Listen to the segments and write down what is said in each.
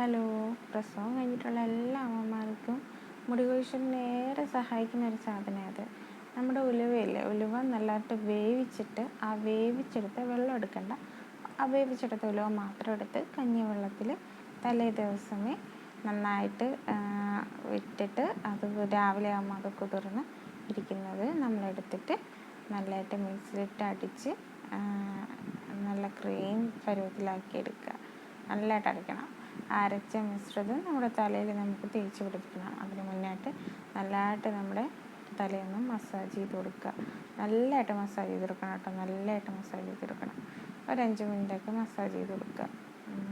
Hello പ്രസവം കഴിഞ്ഞിട്ടുള്ള എല്ലാ അമ്മമാർക്കും മുടി കൊഴിച്ചിലിനേറെ സഹായിക്കുന്ന ഒരു സാധനം അത്. നമ്മുടെ ഉലുവയില്ലേ ഉലുവ നല്ലതായിട്ട് വേവിച്ചിട്ട് ആ വേവിച്ചെടുത്ത വെള്ളം എടുക്കണ്ട. ആ വേവിച്ചെടുത്ത ഉലുവ മാത്രം എടുത്ത് കഞ്ഞിവെള്ളത്തിൽ തലേ ദിവസമേ നന്നായിട്ട് ഇട്ടിട്ട് അത് രാവിലെ ആകുമ്പോൾ അത് കുതിർന്ന് ഇരിക്കുന്നത് നമ്മളെടുത്തിട്ട് നല്ലതായിട്ട് മിക്സിലിട്ട് അടിച്ച് നല്ല ക്രീം പരുവത്തിലാക്കി എടുക്കുക. നല്ലതായിട്ട് അരയ്ക്കണം അരച്ച മിശ്രിതം നമ്മുടെ തലയിൽ നമുക്ക് തേച്ച് പിടിപ്പിക്കണം. അതിന് മുന്നായിട്ട് നല്ലതായിട്ട് നമ്മുടെ തലയൊന്നും മസാജ് ചെയ്ത് കൊടുക്കുക. നല്ലതായിട്ട് മസാജ് ചെയ്ത് കൊടുക്കണം കേട്ടോ. നല്ലതായിട്ട് മസാജ് ചെയ്ത് കൊടുക്കണം. ഒരു അഞ്ച് മിനിറ്റൊക്കെ മസാജ് ചെയ്ത് കൊടുക്കുക.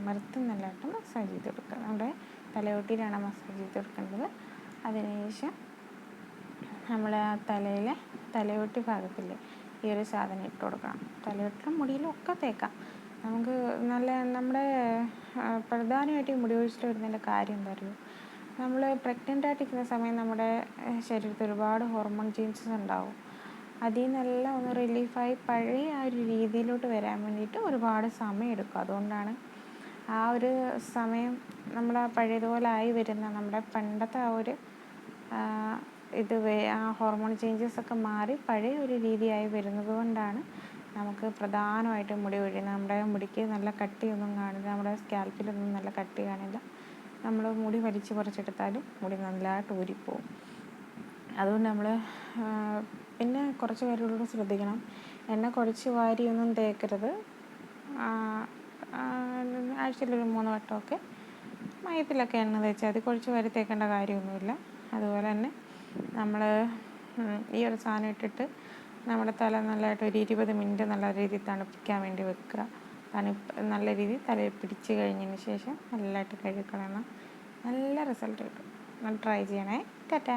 മറുത്ത് നല്ലതായിട്ട് മസാജ് ചെയ്ത് കൊടുക്കുക. നമ്മുടെ തലയോട്ടിയിലാണ് മസാജ് ചെയ്ത് കൊടുക്കേണ്ടത്. അതിനുശേഷം നമ്മൾ ആ തലയിലെ തലയോട്ടി ഭാഗത്തില്ലേ ഈ ഒരു സാധനം ഇട്ട് കൊടുക്കണം. തലയോട്ടിലും മുടിയിലും ഒക്കെ തേക്കാം. നമുക്ക് നല്ല നമ്മുടെ പ്രധാനമായിട്ട് ഈ മുടി കൊഴിച്ചിൽ വരുന്നതിന്റെ കാര്യം എന്താ അറിയുമോ നമ്മൾ പ്രഗ്നന്റ് ആയിട്ടിരിക്കുന്ന സമയം നമ്മുടെ ശരീരത്തിൽ ഒരുപാട് ഹോർമോൺ ചേഞ്ചസ് ഉണ്ടാവും. അതിൽ നിന്നെല്ലാം ഒന്ന് റിലീഫായി പഴയ ആ ഒരു രീതിയിലോട്ട് വരാൻ വേണ്ടിയിട്ട് ഒരുപാട് സമയം എടുക്കും. അതുകൊണ്ടാണ് ആ ഒരു സമയം നമ്മൾ ആ പഴയതുപോലെ ആയി വരുന്ന നമ്മുടെ പണ്ടത്തെ ആ ഒരു ഇത് ആ ഹോർമോൺ ചേഞ്ചസ് ഒക്കെ മാറി പഴയ ഒരു രീതിയായി വരുന്നത് കൊണ്ടാണ് നമുക്ക് പ്രധാനമായിട്ടും മുടി കൊഴിയുന്നത് നമ്മുടെ മുടിക്ക് നല്ല കട്ടിയൊന്നും കാണില്ല നമ്മുടെ സ്കാൽപ്പിലൊന്നും നല്ല കട്ടി കാണില്ല. നമ്മൾ മുടി വലിച്ചു പറിച്ചെടുത്താലും മുടി നല്ലതായിട്ട് ഊരിപ്പോവും. അതുകൊണ്ട് നമ്മൾ പിന്നെ കുറച്ച് കാര്യങ്ങളോട് ശ്രദ്ധിക്കണം. എണ്ണ കുറച്ച് വാരിയൊന്നും തേക്കരുത്. ആഴ്ചയിലൊരു മൂന്ന് വട്ടമൊക്കെ മയത്തിലൊക്കെ എണ്ണ തേച്ചാൽ അത് കുറച്ച് വാരി തേക്കേണ്ട കാര്യമൊന്നുമില്ല. അതുപോലെ തന്നെ നമ്മൾ ഈ ഒരു സാധനം ഇട്ടിട്ട് നമ്മുടെ തല നല്ലതായിട്ട് ഒരു ഇരുപത് മിനിറ്റ് നല്ല രീതിയിൽ തണുപ്പിക്കാൻ വേണ്ടി വെക്കുക. തണുപ്പ് നല്ല രീതിയിൽ തലയിൽ പിടിച്ച് കഴിഞ്ഞതിന് ശേഷം നല്ലതായിട്ട് കഴുകിക്കളയണം നല്ല റിസൾട്ട് കിട്ടും. ട്രൈ ചെയ്യണേ. ടാറ്റ.